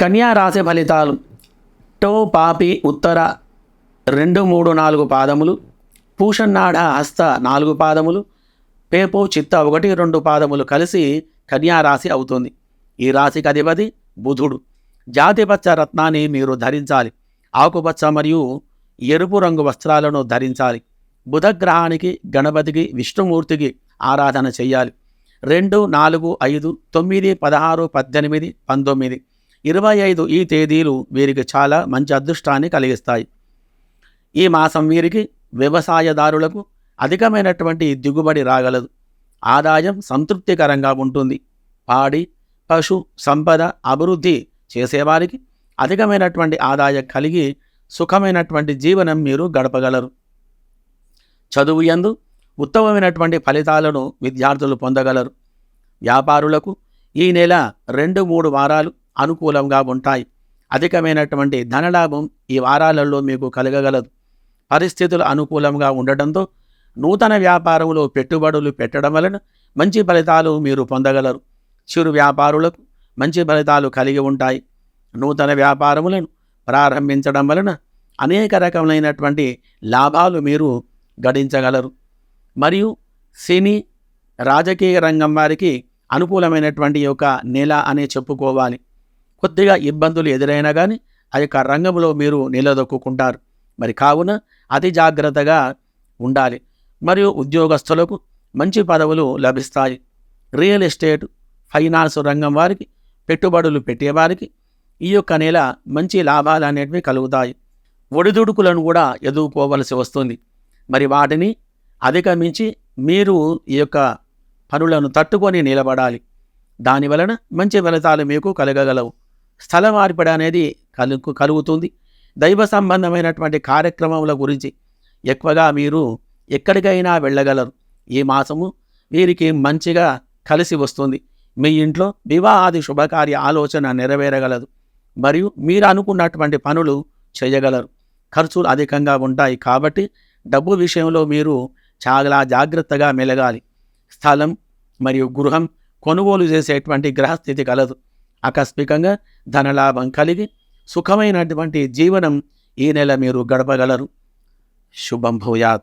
కన్యా రాశి ఫలితాలు. టో పాపి ఉత్తర రెండు మూడు నాలుగు పాదములు. పూషన్నాడ హస్త నాలుగు పాదములు. పేపు చిత్త ఒకటి రెండు పాదములు కలిసి కన్యా రాశి అవుతుంది. ఈ రాశికి అధిపతి బుధుడు. జాతిపచ్చ రత్నాన్ని మీరు ధరించాలి. ఆకుపచ్చ మరియు ఎరుపు రంగు వస్త్రాలను ధరించాలి. బుధగ్రహానికి గణపతికి విష్ణుమూర్తికి ఆరాధన చేయాలి. రెండు నాలుగు ఐదు తొమ్మిది పదహారు పద్దెనిమిది పంతొమ్మిది. ఇరవై ఐదు ఈ తేదీలు వీరికి చాలా మంచి అదృష్టాన్ని కలిగిస్తాయి. ఈ మాసం వీరికి వ్యవసాయదారులకు అధికమైనటువంటి దిగుబడి రాగలదు. ఆదాయం సంతృప్తికరంగా ఉంటుంది. పాడి పశు సంపద అభివృద్ధి చేసేవారికి అధికమైనటువంటి ఆదాయం కలిగి సుఖమైనటువంటి జీవనం మీరు గడపగలరు. చదువు యందు ఉత్తమమైనటువంటి ఫలితాలను విద్యార్థులు పొందగలరు. వ్యాపారులకు ఈ నెల రెండు మూడు వారాలు అనుకూలంగా ఉంటాయి. అధికమైనటువంటి ధనలాభం ఈ వారాలలో మీకు కలగగలదు. పరిస్థితులు అనుకూలంగా ఉండటంతో నూతన వ్యాపారంలో పెట్టుబడులు పెట్టడం వలన మంచి ఫలితాలు మీరు పొందగలరు. చిరు వ్యాపారులకు మంచి ఫలితాలు కలిగి ఉంటాయి. నూతన వ్యాపారములను ప్రారంభించడం వలన అనేక రకములైనటువంటి లాభాలు మీరు గడించగలరు. మరియు సినీ రాజకీయ రంగం వారికి అనుకూలమైనటువంటి యొక్క నెల అనే చెప్పుకోవాలి. కొద్దిగా ఇబ్బందులు ఎదురైనా కానీ ఆ యొక్క రంగంలో మీరు నిలదొక్కుంటారు మరి కావున అతి జాగ్రత్తగా ఉండాలి. మరియు ఉద్యోగస్తులకు మంచి పదవులు లభిస్తాయి. రియల్ ఎస్టేట్ ఫైనాన్స్ రంగం వారికి పెట్టుబడులు పెట్టేవారికి ఈ యొక్క నెల మంచి లాభాలు అనేటివి కలుగుతాయి. ఒడిదుడుకులను కూడా ఎదుర్కోవలసి వస్తుంది. మరి వాటిని అధిగమించి మీరు ఈ యొక్క పనులను తట్టుకొని నిలబడాలి. దాని వలన మంచి ఫలితాలు మీకు కలగగలవు. స్థల మార్పిడి అనేది కలుగు కలుగుతుంది. దైవ సంబంధమైనటువంటి కార్యక్రమముల గురించి ఎక్కువగా మీరు ఎక్కడికైనా వెళ్ళగలరు. ఈ మాసము వీరికి మంచిగా కలిసి వస్తుంది. మీ ఇంట్లో వివాహాది శుభకార్య ఆలోచన నెరవేరగలదు. మరియు మీరు అనుకున్నటువంటి పనులు చేయగలరు. ఖర్చులు అధికంగా ఉంటాయి కాబట్టి డబ్బు విషయంలో మీరు చాలా జాగ్రత్తగా మెలగాలి. స్థలం మరియు గృహం కొనుగోలు చేసేటువంటి గ్రహస్థితి కలదు. ఆకస్మికంగా ధనలాభం కలిగి సుఖమైనటువంటి జీవనం ఈ నెల మీరు గడపగలరు. శుభం భూయాత్.